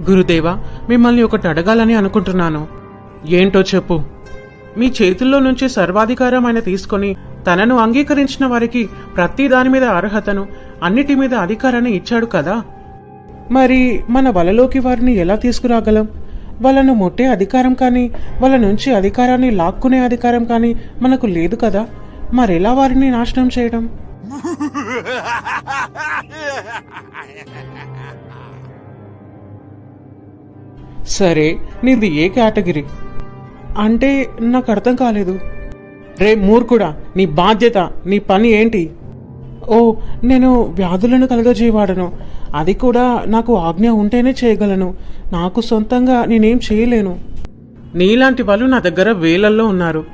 గురుదేవా మిమ్మల్ని ఒకటి అడగాలని అనుకుంటున్నాను. ఏంటో చెప్పు. మీ చేతుల్లో నుంచి సర్వాధికారం ఆయన తీసుకొని తనను అంగీకరించిన వారికి ప్రతి దాని మీద అర్హతను అన్నిటి మీద అధికారాన్ని ఇచ్చాడు కదా? మరి మన వలలోకి వారిని ఎలా తీసుకురాగలం? వాళ్ళను ముట్టే అధికారం కానీ వాళ్ళ నుంచి అధికారాన్ని లాక్కునే అధికారం కానీ మనకు లేదు కదా? మరెలా వారిని నాశనం చేయడం? సరే నీది ఏ కేటగిరీ? అంటే నాకు అర్థం కాలేదు. రే మూర్ఖుడా నీ బాధ్యత నీ పని ఏంటి? ఓ నేను వ్యాధులను కలగజేయవాడను. అది కూడా నాకు ఆజ్ఞ ఉంటేనే చేయగలను. నాకు సొంతంగా నేనేం చేయలేను. నీలాంటి వాళ్ళు నా దగ్గర వేలల్లో ఉన్నారు.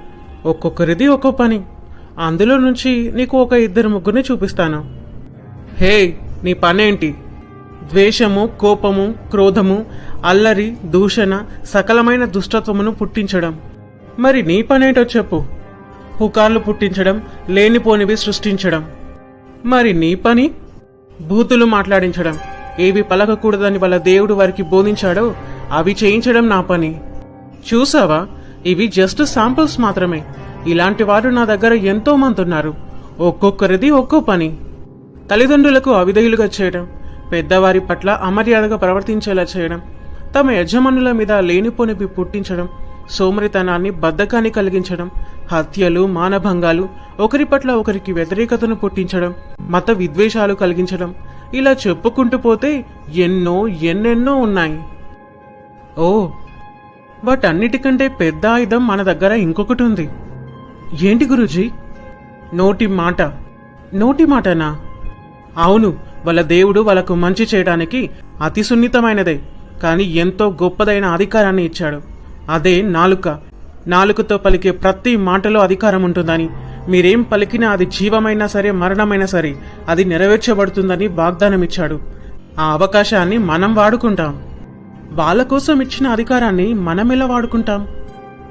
ఒక్కొక్కరిది ఒక్కో పని. అందులో నుంచి నీకు ఒక ఇద్దరు ముగ్గురిని చూపిస్తాను. హే నీ పనేంటి? ద్వేషము కోపము క్రోధము అల్లరి దూషణ సకలమైన దుష్టత్వమును పుట్టించడం. మరి నీ పనేటో చెప్పు. పుకార్లు పుట్టించడం లేనిపోనివి సృష్టించడం. మరి నీ పని? భూతులు మాట్లాడించడం. ఏవి పలకకూడదని వాళ్ళ దేవుడు వారికి బోధించాడో అవి చేయించడం నా పని. చూసావా? ఇవి జస్ట్ శాంపుల్స్ మాత్రమే. ఇలాంటి వారు నా దగ్గర ఎంతో మంది ఉన్నారు ఒక్కొక్కరిది ఒక్కో పని. తల్లిదండ్రులకు అవిధేయులుగా చేయడం. పెద్దవారి పట్ల అమర్యాదగా ప్రవర్తించేలా చేయడం తమ యజమానుల మీద లేనిపోనివి పుట్టించడం సోమరితనాన్ని బద్ధకాన్ని కలిగించడం హత్యలు మానభంగాలు ఒకరి పట్ల ఒకరికి వ్యతిరేకతను పుట్టించడం మత విద్వేషాలు కలిగించడం ఇలా చెప్పుకుంటూ పోతే ఎన్నో ఎన్నెన్నో ఉన్నాయి. ఓ వాటన్నిటికంటే పెద్ద ఆయుధం మన దగ్గర ఇంకొకటి ఉంది. ఏంటి గురుజీ? నోటి మాట. నోటి మాటనా? అవును వాళ్ళ దేవుడు వాళ్ళకు మంచి చేయడానికి అతి సున్నితమైనదే కానీ ఎంతో గొప్పదైన అధికారాన్ని ఇచ్చాడు. అదే నాలుక. నాలుకతో పలికే ప్రతి మాటలో అధికారం ఉంటుందని మీరేం పలికినా అది జీవమైనా సరే మరణమైనా సరే అది నెరవేర్చబడుతుందని వాగ్దానం ఇచ్చాడు ఆ అవకాశాన్ని మనం వాడుకుంటాం. వాళ్ళ కోసం ఇచ్చిన అధికారాన్ని మనం ఎలా వాడుకుంటాం?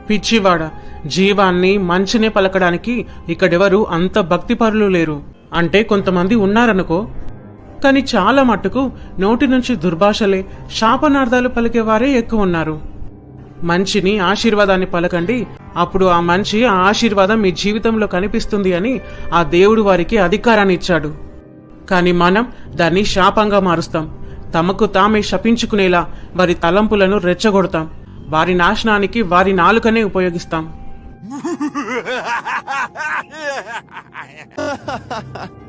పిచ్చివాడ జీవాన్ని మంచినే పలకడానికి ఇక్కడెవరు అంత భక్తిపరులు లేరు. అంటే కొంతమంది ఉన్నారనుకో కానీ చాలా మట్టుకు నోటి నుంచి దుర్భాషలే శాపనార్థాలు పలికేవారే ఎక్కువ ఉన్నారు. మంచిని ఆశీర్వాదాన్ని పలకండి. అప్పుడు ఆ మంచి ఆ ఆశీర్వాదం మీ జీవితంలో కనిపిస్తుంది అని ఆ దేవుడు వారికి అధికారాన్ని ఇచ్చాడు. కానీ మనం దాన్ని శాపంగా మారుస్తాం. తమకు తామే శపించుకునేలా వారి తలంపులను రెచ్చగొడతాం. వారి నాశనానికి వారి నాలుకనే ఉపయోగిస్తాం.